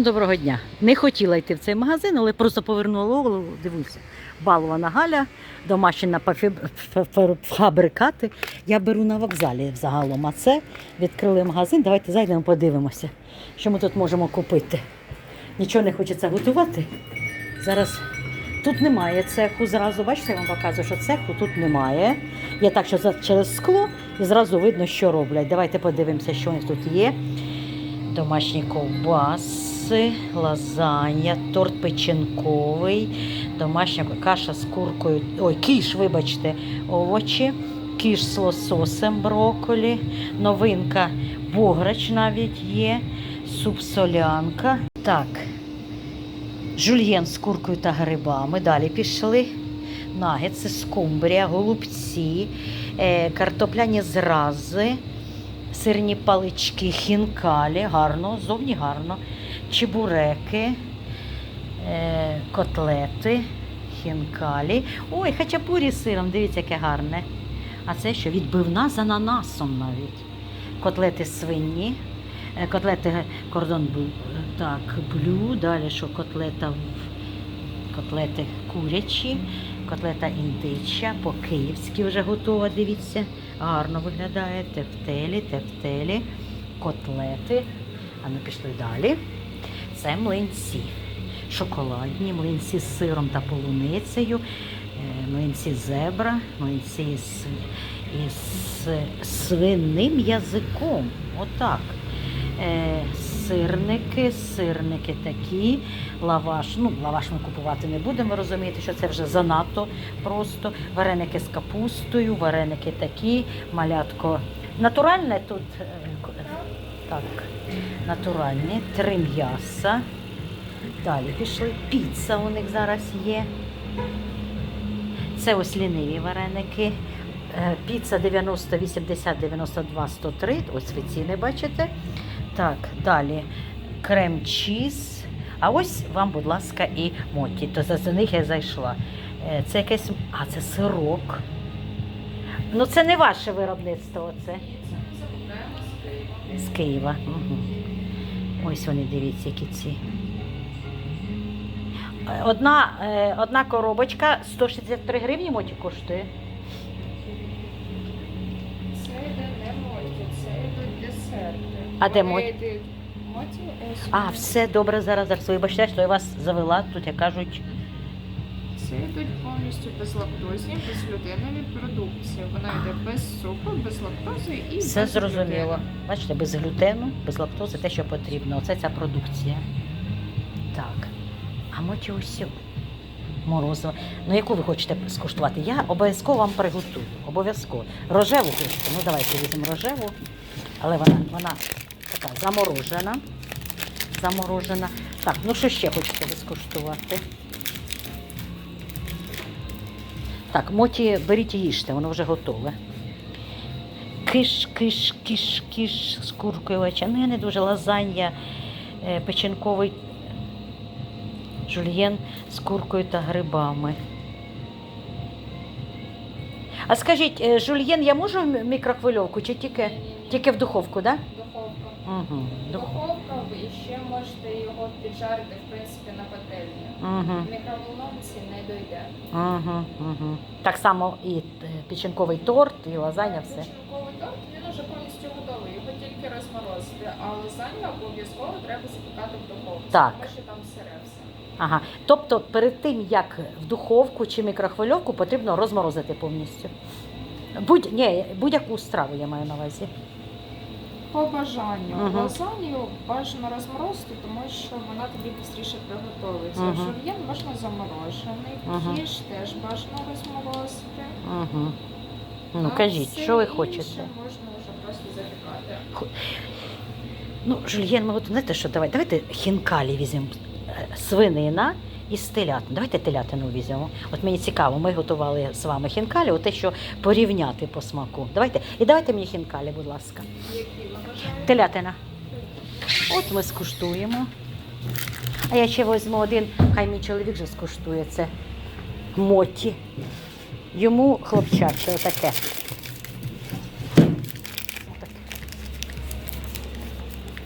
Доброго дня. Не хотіла йти в цей магазин, але просто повернула голову. Дивіться, балована Галя, домашні фабрикати. Я беру на вокзалі взагалом. А це відкрили магазин. Давайте зайдемо, подивимося, що ми тут можемо купити. Нічого не хочеться готувати. Зараз тут немає цеху. Зразу бачите, я вам показую, що цеху тут немає. Є так, що через скло і зразу видно, що роблять. Давайте подивимося, що у них тут є домашні ковбаси, лазанья, торт печінковий, домашня каша з куркою, ой, кіш, вибачте, овочі, кіш з лососем, брокколі, новинка бограч навіть є, суп солянка. Так, жульєн з куркою та грибами. Далі пішли. Нагетси, скумбрія, голубці, е, картопляні зрази, сирні палички, хінкалі, гарно, зовні гарно, чебуреки, е, котлети, хінкалі. Ой, хачапурі з сиром, дивіться, яке гарне. А це що? Відбивна з ананасом навіть. Котлети свині, е, котлети кордон блю, так, блю, далі що котлета в- котлети курячі, котлета індича, по-київськи вже готова, дивіться. Гарно виглядає. Тефтелі, тефтелі, котлети. А ми пішли далі. Це млинці. Шоколадні, млинці з сиром та полуницею, е, млинці зебра, млинці з, із свиним язиком. Отак. Е, сирники, сирники такі, лаваш. Ну, лаваш ми купувати не будемо, розумієте, що це вже занадто просто. Вареники з капустою, вареники такі, малятко. Натуральне тут е, так, натуральні, три м'яса. Далі пішли. Піца у них зараз є. Це ось ліниві вареники. Е, Піца 90, 80, 92, 103. Ось ви ціни бачите. Так, далі крем-чіз. А ось вам, будь ласка, і моті. То за них я зайшла. Е, Це якесь. А, це сирок. Ну, це не ваше виробництво, це. З Києва. Угу. Ось вони, дивіться, які ці. Е, Одна, е, одна коробочка 163 гривні моті коштує. Це йде не моті, це йдуть десерти. А де моті? А, все добре, зараз зараз. Вибачте, що я вас завела тут, як кажуть. Це йдуть повністю безлактозні, безглютенові продукції. Вона йде без цукру, без лактози і Все без зрозуміло. глютену. Бачите, без глютену, без лактози, те, що потрібно. Оце ця продукція. Так. А моті усю. Морозиво. Ну, яку ви хочете скуштувати? Я обов'язково вам приготую. Обов'язково. Рожеву хочете. Ну, давайте візьмемо рожеву. Але вона, вона така заморожена. Заморожена. Так, ну що ще хочете ви скуштувати? Так, моті беріть і їжте, воно вже готове. Киш, киш, киш, киш з куркою. Ну, не дуже лазанья, е, печінковий жульєн з куркою та грибами. А скажіть, е, жульєн я можу в мікрохвильовку чи тільки, тільки в духовку, так? Да? Угу. Духовка, і ще можете його піджарити, в принципі, на пательні. Угу. В мікроволновці не дойде. Угу. Угу. Так само і е, печінковий торт, і лазанья, все. Печінковий торт, він уже повністю готовий, його тільки розморозити, а лазанью обов'язково треба запікати в духовці, Так. тому що там сире все. Ага. Тобто перед тим, як в духовку чи мікрохвильовку, потрібно розморозити повністю. Будь, ні, будь-яку страву я маю на увазі. По бажанню. Мгм. Лазанью бажано розморозити, тому що вона тобі швидше приготується. Мгм. Жульєн можна заморожений, Мгм. кіш теж бажано розморозити. Угу. Ну, А кажіть, що ви хочете? Можна вже просто запікати. Ну, жульєн, ми от знаєте що, давай, давайте хінкалі візьмемо. Е, Свинина і телятину. Давайте телятину візьмемо. От мені цікаво, ми готували з вами хінкалі, те, що порівняти по смаку. Давайте. І давайте мені хінкалі, будь ласка. Телятина. От ми скуштуємо. А я ще візьму один, хай мій чоловік же скуштує це моті. Йому хлопчаче. Отаке.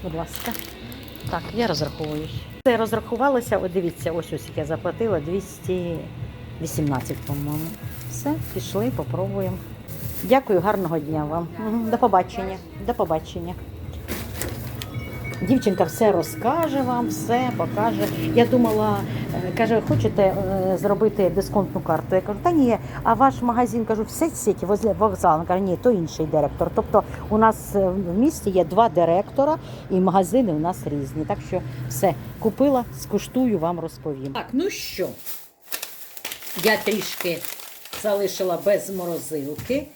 Будь ласка. Так, я розраховуюсь. Це я розрахувалася, от дивіться, ось ось я заплатила 218, по-моєму. Все, пішли, попробуємо. Дякую, гарного дня вам. До побачення. До побачення. Дівчинка все розкаже вам, все покаже. Я думала, е, каже, хочете е, зробити дисконтну карту? Я кажу, та ні, а ваш магазин кажу, все сіті возле вокзалу. Каже, ні, то інший директор. Тобто у нас е, в місті є два директора, і магазини у нас різні. Так що все, купила, скуштую, вам розповім. Так, ну що, я трішки залишила без морозилки.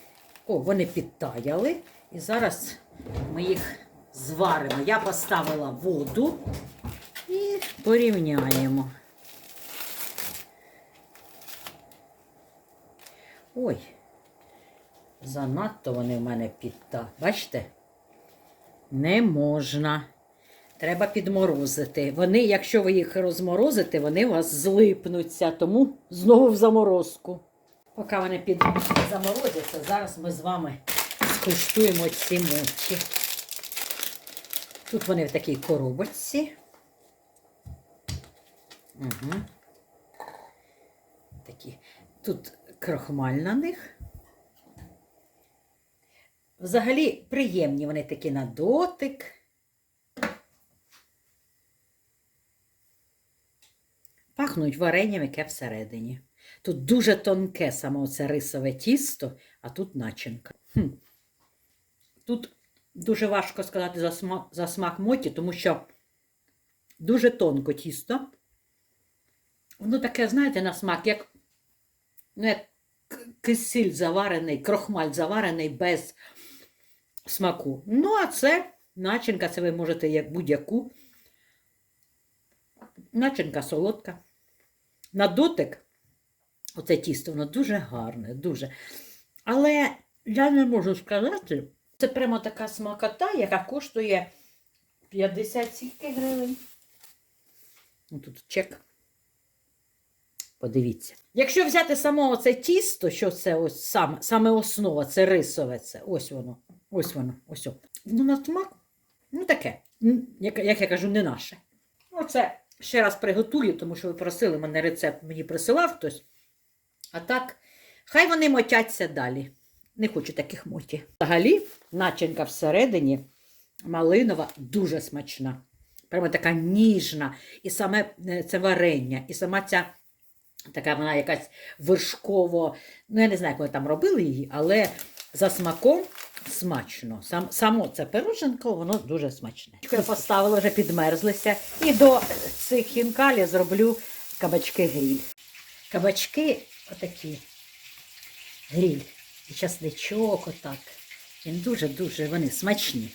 О, вони підтаяли. І зараз ми їх зваримо. Я поставила воду і порівняємо. Ой, занадто вони в мене підта. Бачите? Не можна. Треба підморозити. Вони, якщо ви їх розморозите, вони у вас злипнуться, тому знову в заморозку. Поки вони під заморозяться, зараз ми з вами скуштуємо ці мочі. Тут вони в такій коробочці. Угу. Такі. Тут крохмаль на них. Взагалі приємні вони такі на дотик. Пахнуть варенням, яке всередині. Тут дуже тонке саме це рисове тісто, а тут начинка. Хм. Тут дуже важко сказати за смак, за смак моті, тому що дуже тонко тісто. Воно таке, знаєте, на смак, як, ну, як к- кисиль заварений, крохмаль заварений без смаку. Ну, а це начинка, це ви можете як будь-яку. Начинка солодка. На дотик, оце тісто, воно дуже гарне, дуже. Але я не можу сказати, це прямо така смакота, яка коштує 50 скільки гривень. Ну, Тут чек. Подивіться. Якщо взяти само оце тісто, що це ось саме, саме основа, це рисове, це ось воно, ось воно, ось. о. Ну, на смак, ну таке, як, як я кажу, не наше. Оце ще раз приготую, тому що ви просили мене рецепт, мені присилав хтось. А так, хай вони мотяться далі. Не хочу таких моті. Взагалі, начинка всередині малинова дуже смачна. Прямо така ніжна. І саме е, це варення, і сама ця така вона якась вершково. Ну, я не знаю, як вони там робили її, але за смаком смачно. Сам, само це пироженко, воно дуже смачне. Я поставила, вже підмерзлися. І до цих хінкалі зроблю кабачки гріль. Кабачки отакі. Гріль. І часничок отак. Він дуже-дуже вони смачні.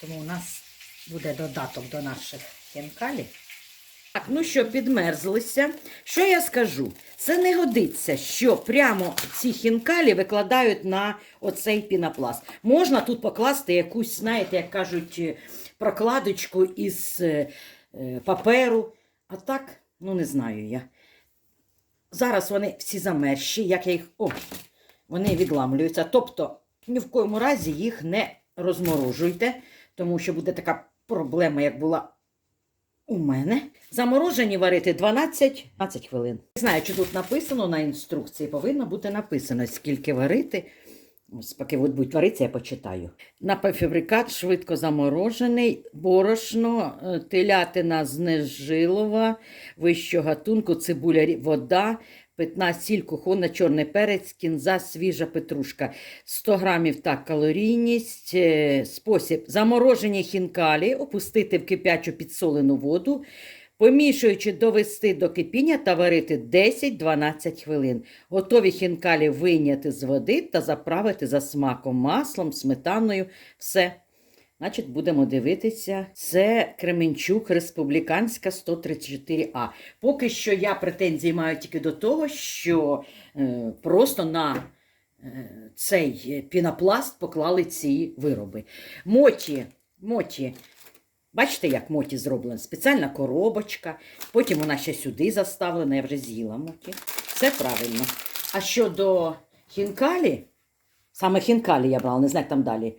Тому у нас буде додаток до наших хінкалів. Так, ну що, підмерзлися. Що я скажу? Це не годиться, що прямо ці хінкалі викладають на оцей пінопласт. Можна тут покласти якусь, знаєте, як кажуть, е, прокладочку із е, е, паперу. А так, ну не знаю я. Зараз вони всі замерзші, як я їх. О, вони відламлюються. Тобто, ні в коєму разі їх не розморожуйте, тому що буде така проблема, як була у мене. Заморожені варити 12 12 хвилин. Не знаю, чи тут написано на інструкції, повинно бути написано, скільки варити. Ось, поки будуть варитися, я почитаю. Напівфабрикат швидко заморожений, борошно, е, телятина з нежилова, вищого гатунку, цибуля, вода, питна сіль, кухонна, чорний перець, кінза, свіжа петрушка. 100 грамів так, калорійність. Е, Спосіб. Заморожені хінкалі опустити в кип'ячу підсолену воду, помішуючи довести до кипіння та варити 10-12 хвилин. Готові хінкалі вийняти з води та заправити за смаком маслом, сметаною. Все. Значить, будемо дивитися. Це Кременчук, Республіканська 134А. Поки що я претензії маю тільки до того, що е, просто на е, цей пінопласт поклали ці вироби. Моті, моті. Бачите, як моті зроблено? Спеціальна коробочка. Потім вона ще сюди заставлена, я вже з'їла моті. Все правильно. А щодо хінкалі, саме хінкалі я брала, не знаю, як там далі.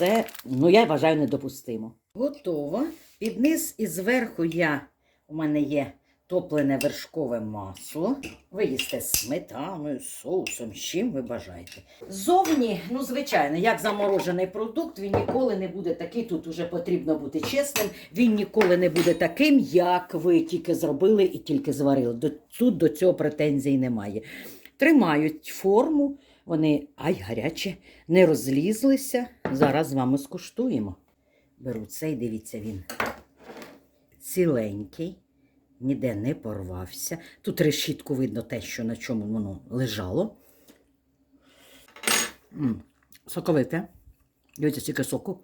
Це, ну, я вважаю, недопустимо. Готово. Під низ і зверху я, у мене є топлене вершкове масло. Ви їсте сметаною, соусом, з чим ви бажаєте. Зовні, ну звичайно, як заморожений продукт, він ніколи не буде такий. Тут уже потрібно бути чесним. Він ніколи не буде таким, як ви тільки зробили і тільки зварили. Тут до цього претензій немає. Тримають форму, вони ай гарячі, не розлізлися. Зараз з вами скуштуємо. Беру цей, дивіться, він ціленький, ніде не порвався. Тут решітку видно те, що на чому воно лежало. М, Соковите. Дивіться, скільки соку.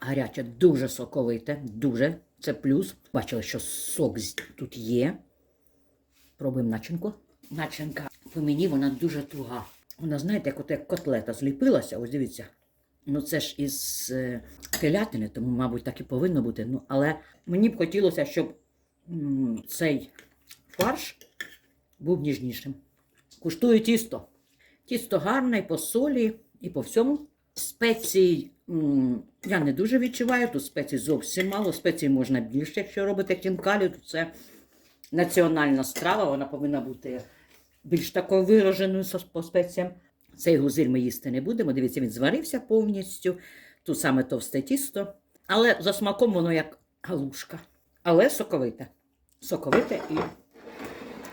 Гаряче, дуже соковите, дуже. Це плюс. Бачили, що сок тут є. Пробуємо начинку. Начинка по мені вона дуже туга. Вона, знаєте, як от як котлета зліпилася, ось дивіться. Ну це ж із е, телятини, тому, мабуть, так і повинно бути. Ну, але мені б хотілося, щоб м, цей фарш був ніжнішим. Куштую тісто. Тісто гарне і по солі, і по всьому. Спецій м, я не дуже відчуваю, тут спецій зовсім мало. Спецій можна більше, якщо робите кінкалю, то це національна страва, вона повинна бути більш такою вираженою по спеціям. Цей гузиль ми їсти не будемо. Дивіться, він зварився повністю. Тут саме товсте тісто. Але за смаком воно як галушка. Але соковите. Соковите і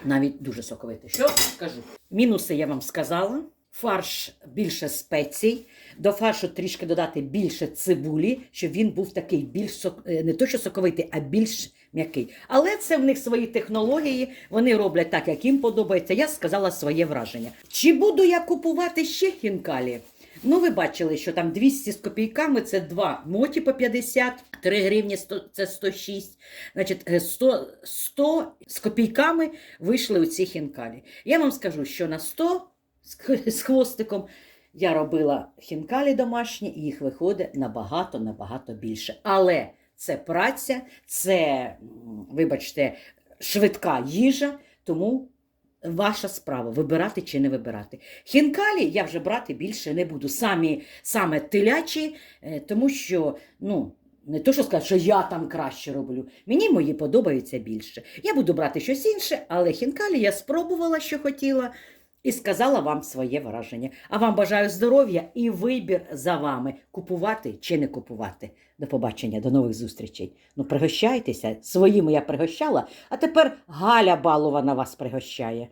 навіть дуже соковите. Що скажу? Мінуси я вам сказала. Фарш більше спецій. До фаршу трішки додати більше цибулі, щоб він був такий більш сок... е, не то, що соковитий, а більш м'який. Але це в них свої технології. Вони роблять так, як їм подобається. Я сказала своє враження. Чи буду я купувати ще хінкалі? Ну, ви бачили, що там 200 з копійками це два моті по 50, 3 гривні 100, це 106. Значить, е, 100, 100 з копійками вийшли у ці хінкалі. Я вам скажу, що на 100 з хвостиком я робила хінкалі домашні, і їх виходить набагато, набагато більше. Але це праця, це, вибачте, швидка їжа, тому ваша справа вибирати чи не вибирати. Хінкалі я вже брати більше не буду. Самі, саме телячі, е, тому що, ну. Не то, що сказати, що я там краще роблю. Мені мої подобаються більше. Я буду брати щось інше, але хінкалі я спробувала, що хотіла, і сказала вам своє враження. А вам бажаю здоров'я і вибір за вами купувати чи не купувати. До побачення, до нових зустрічей. Ну, пригощайтеся. Своїми я пригощала, а тепер Галя Балова на вас пригощає.